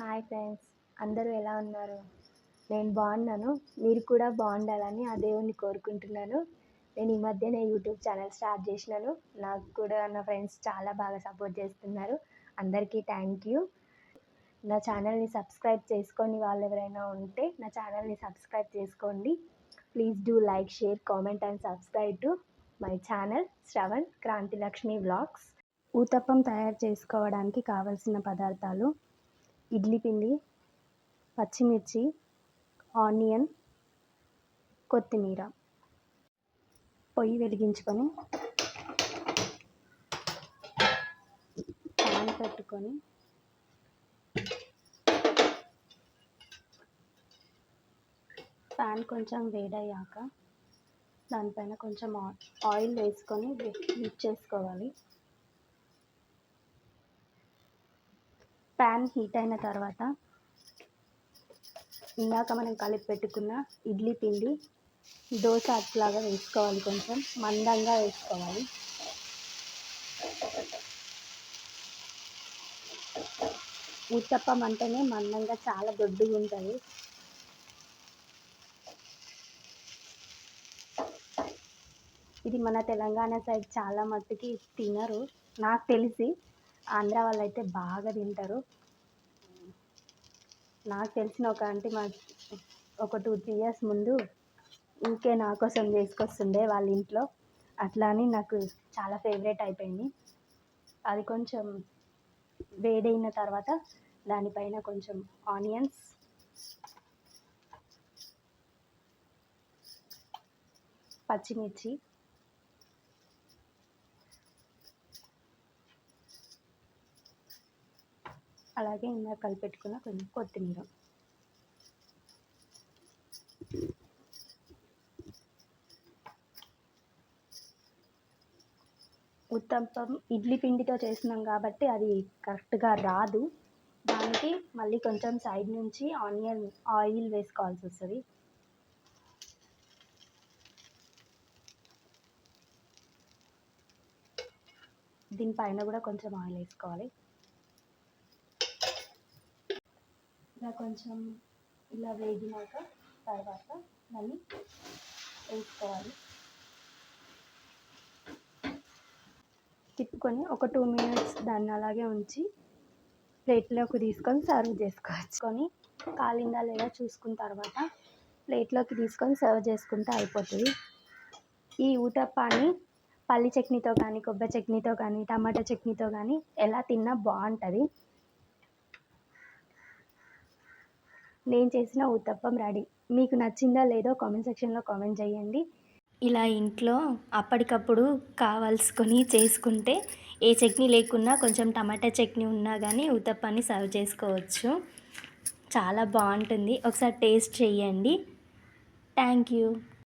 Hi friends అందరూ ఎలా ఉన్నారు? నేను బాగున్నాను మీరు కూడా బాగుండాలని ఆ దేవుణ్ణి కోరుకుంటున్నాను. నేను ఈ మధ్యనే యూట్యూబ్ ఛానల్ స్టార్ట్ చేసినాను. నాకు కూడా నా ఫ్రెండ్స్ చాలా బాగా సపోర్ట్ చేస్తున్నారు. అందరికీ థ్యాంక్ యూ. నా ఛానల్ని సబ్స్క్రైబ్ చేసుకొని వాళ్ళు ఎవరైనా ఉంటే నా ఛానల్ని సబ్స్క్రైబ్ చేసుకోండి. Please do like share comment and subscribe to my channel Shravan Kranthilakshmi vlogs. Uttapam తయారు చేసుకోవడానికి కావలసిన పదార్థాలు ఇడ్లీ పిండి పచ్చిమిర్చి ఆనియన్ కొత్తిమీర. పొయ్యి వెలిగించుకొని పాన్ పెట్టుకొని ప్యాన్ కొంచెం వేడయ్యాక దానిపైన కొంచెం ఆయిల్ వేసుకొని హీట్ చేసుకోవాలి. ప్యాన్ హీట్ అయిన తర్వాత ఇందాక మనం కలిపి పెట్టుకున్న ఇడ్లీ పిండి దోశ అట్లాగా వేసుకోవాలి కొంచెం మందంగా వేసుకోవాలి. ఉత్తప్పం అంటేనే మందంగా చాలా దొడ్డుగా ఉంటుంది. ఇది మన తెలంగాణ సైడ్ చాలా మట్టుకి తినరు. నాకు తెలిసి ఆంధ్ర వాళ్ళు అయితే బాగా తింటారు. నాకు తెలిసిన ఒక ఆంటీ మా ఒక టూ త్రీ ఇయర్స్ ముందు ఊరికే నా కోసం చేసుకొస్తుండే వాళ్ళ ఇంట్లో. అట్లా అని నాకు చాలా ఫేవరెట్ అయిపోయింది. అది కొంచెం వేడైన తర్వాత దానిపైన కొంచెం ఆనియన్స్. పచ్చిమిర్చి. అలాగే ఇందాక కలిపెట్టుకున్న కొంచెం కొత్తిమీర. ఉత్తప్పం ఇడ్లీ పిండితో చేసినాం కాబట్టి అది కరెక్ట్గా రాదు. దానికి మళ్ళీ కొంచెం సైడ్ నుంచి ఆనియన్ ఆయిల్ వేసుకోవాల్సి వస్తుంది. దీనిపైన కూడా కొంచెం ఆయిల్ వేసుకోవాలి. ఇట్లా కొంచెం ఇలా వేగినాక తర్వాత మళ్ళీ వేసుకోవాలి. తిప్పుకొని ఒక టూ మినిట్స్ దాన్ని అలాగే ఉంచి ప్లేట్లోకి తీసుకొని సర్వ్ చేసుకోవచ్చుకొని కాలిందా లేదా చూసుకున్న తర్వాత ప్లేట్లోకి తీసుకొని సర్వ్ చేసుకుంటే అయిపోతుంది. ఈ ఊటప్పాని పల్లి చట్నీతో కానీ కొబ్బరి చట్నీతో కానీ టమాటా చట్నీతో కానీ ఎలా తిన్నా బాగుంటుంది. నేను చేసిన ఉత్తప్పం రెడీ. మీకు నచ్చిందా లేదో కామెంట్ సెక్షన్లో కామెంట్ చేయండి. ఇలా ఇంట్లో అప్పటికప్పుడు కావాల్సుకొని చేసుకుంటే ఏ చట్నీ లేకున్నా కొంచెం టమాటా చట్నీ ఉన్నా కానీ ఉత్తప్పాన్ని సర్వ్ చేసుకోవచ్చు. చాలా బాగుంటుంది. ఒకసారి టేస్ట్ చేయండి. Thank you.